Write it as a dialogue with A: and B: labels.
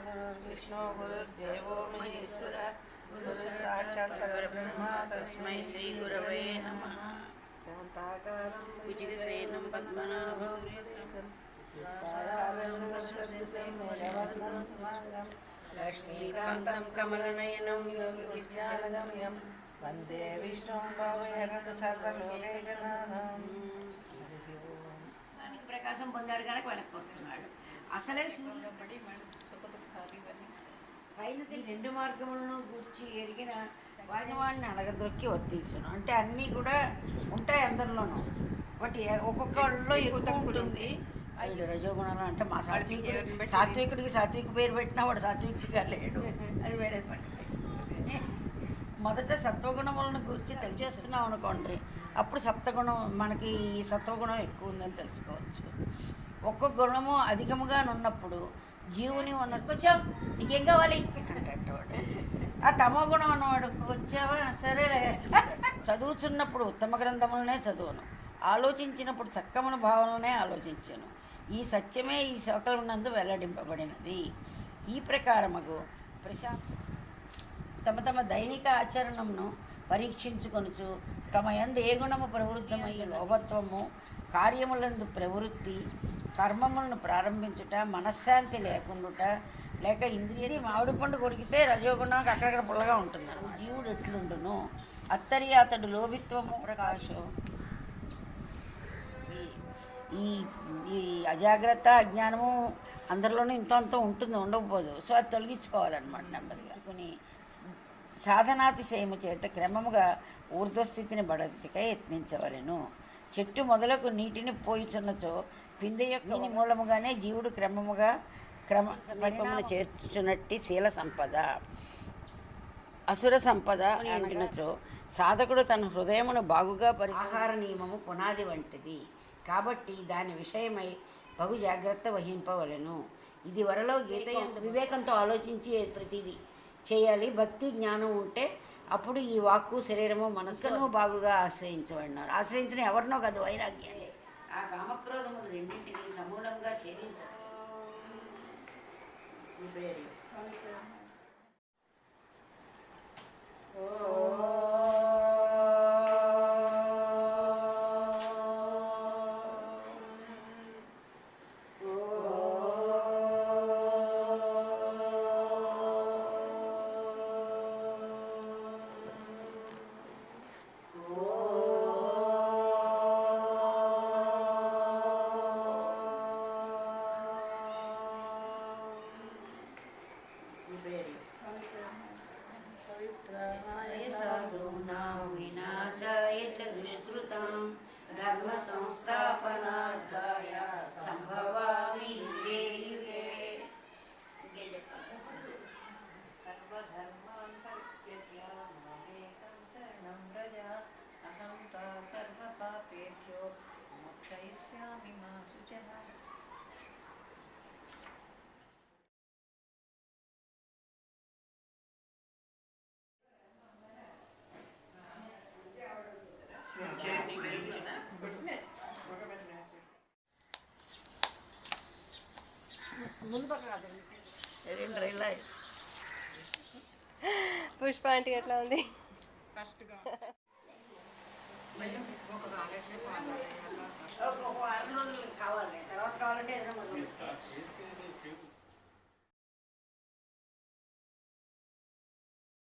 A: गुरुर्विष्णु गुरुर्देवो महेश्वर
B: गुरुसाक्षात् परब्रह्मा तस्मै श्रीगुरवे
A: नमः
B: शान्ताकारं कुजिरसेनं पद्मनाभं लक्ष्मीकान्तं
A: कमलनयनं योगविज्ञानगम्यं वन्दे विष्णुं भावयनं
B: सर्वलोकेकनाथं ప్రకాశం పొందాడు కనుక వెనక్కి వస్తుంది అసలే పైన రెండు మార్గములను గూర్చి ఎరిగిన వారిని వాడిని అడగదొక్కి వర్తించను. అంటే అన్నీ కూడా ఉంటాయి అందరిలోనూ. బట్ ఒక్కొక్కళ్ళలో ఎక్కువ ఉంటుంది. ఐదు రజోగుణాలు అంటే మా సాత్వికుడు సాత్వికుడికి సాత్విక పేరు పెట్టినా వాడు సాత్వికుడిగా లేడు. అది వేరే సంగతి. మొదట సత్వగుణములను గురించి తెలియజేస్తున్నాం అనుకోండి అప్పుడు సప్తగుణం మనకి సత్వగుణం ఎక్కువ ఉందని తెలుసుకోవచ్చు. ఒక్కొక్క గుణము అధికముగా ఉన్నప్పుడు జీవుని ఉన్నట్టు వచ్చావు నీకేం కావాలి? అంటేవాడు ఆ తమో గుణం అన్నవాడు వచ్చావా సరేలే. చదువుతున్నప్పుడు ఉత్తమ గ్రంథములనే చదువును. ఆలోచించినప్పుడు చక్కమైన భావననే ఆలోచించాను. ఈ సత్యమే ఈ నందు వెల్లడింపబడినది. ఈ ప్రకారముగు ప్రశాంత్ తమ తమ దైనిక ఆచరణమును పరీక్షించుకొనుచు తమ యందు ఏ గుణము ప్రవృద్ధమయ్యే లోభత్వము కార్యములందు ప్రవృత్తి కర్మములను ప్రారంభించుట మనశ్శాంతి లేకుండుట లేక ఇంద్రియని మామిడి పండు కొరికితే రజోగుణం అక్కడక్కడ పుల్లగా ఉంటుంది జీవుడు ఎట్లుండును అత్తరి అతడు లోభిత్వము ప్రకాశం ఈ- ఈ అజాగ్రత్త అజ్ఞానము అందరిలోనూ ఇంత అంత ఉంటుంది ఉండకపోదు సో అది తొలగించుకోవాలన్నమాట నెమ్మదిగా సాధనాతిశయము చేత క్రమముగా ఊర్ధ్వస్థితిని బడతికై యత్నించవలెను చెట్టు మొదలకు నీటిని పోయిచున్నచో పిందె యొక్క మూలముగానే జీవుడు క్రమముగా క్రమ పరిపమును చేర్చుచున్నట్టి శీల సంపద. అసుర సంపద అంటున్నచో సాధకుడు తన హృదయమును బాగుగా పరిహార నియమము పునాది వంటిది. కాబట్టి దాని విషయమై బహు జాగ్రత్త వహింపవలెను. ఇది వరలో గీత వివేకంతో ఆలోచించి ప్రతిదీ చేయాలి. భక్తి జ్ఞానం ఉంటే అప్పుడు ఈ వాక్కు శరీరము మనస్సును బాగుగా ఆశ్రయించబడినారు. ఆశ్రయించిన ఎవరినో కాదు వైరాగ్యాలే. ఆ కామక్రోధములు రెండింటినీ సమూలంగా ఛేదించాలి సాధూనాం వినాశాయ చ దుష్కృతాం ధర్మ సంస్థాపనార్థాయ
C: పుష్ప ఆంటీ ఎట్లా ఉంది?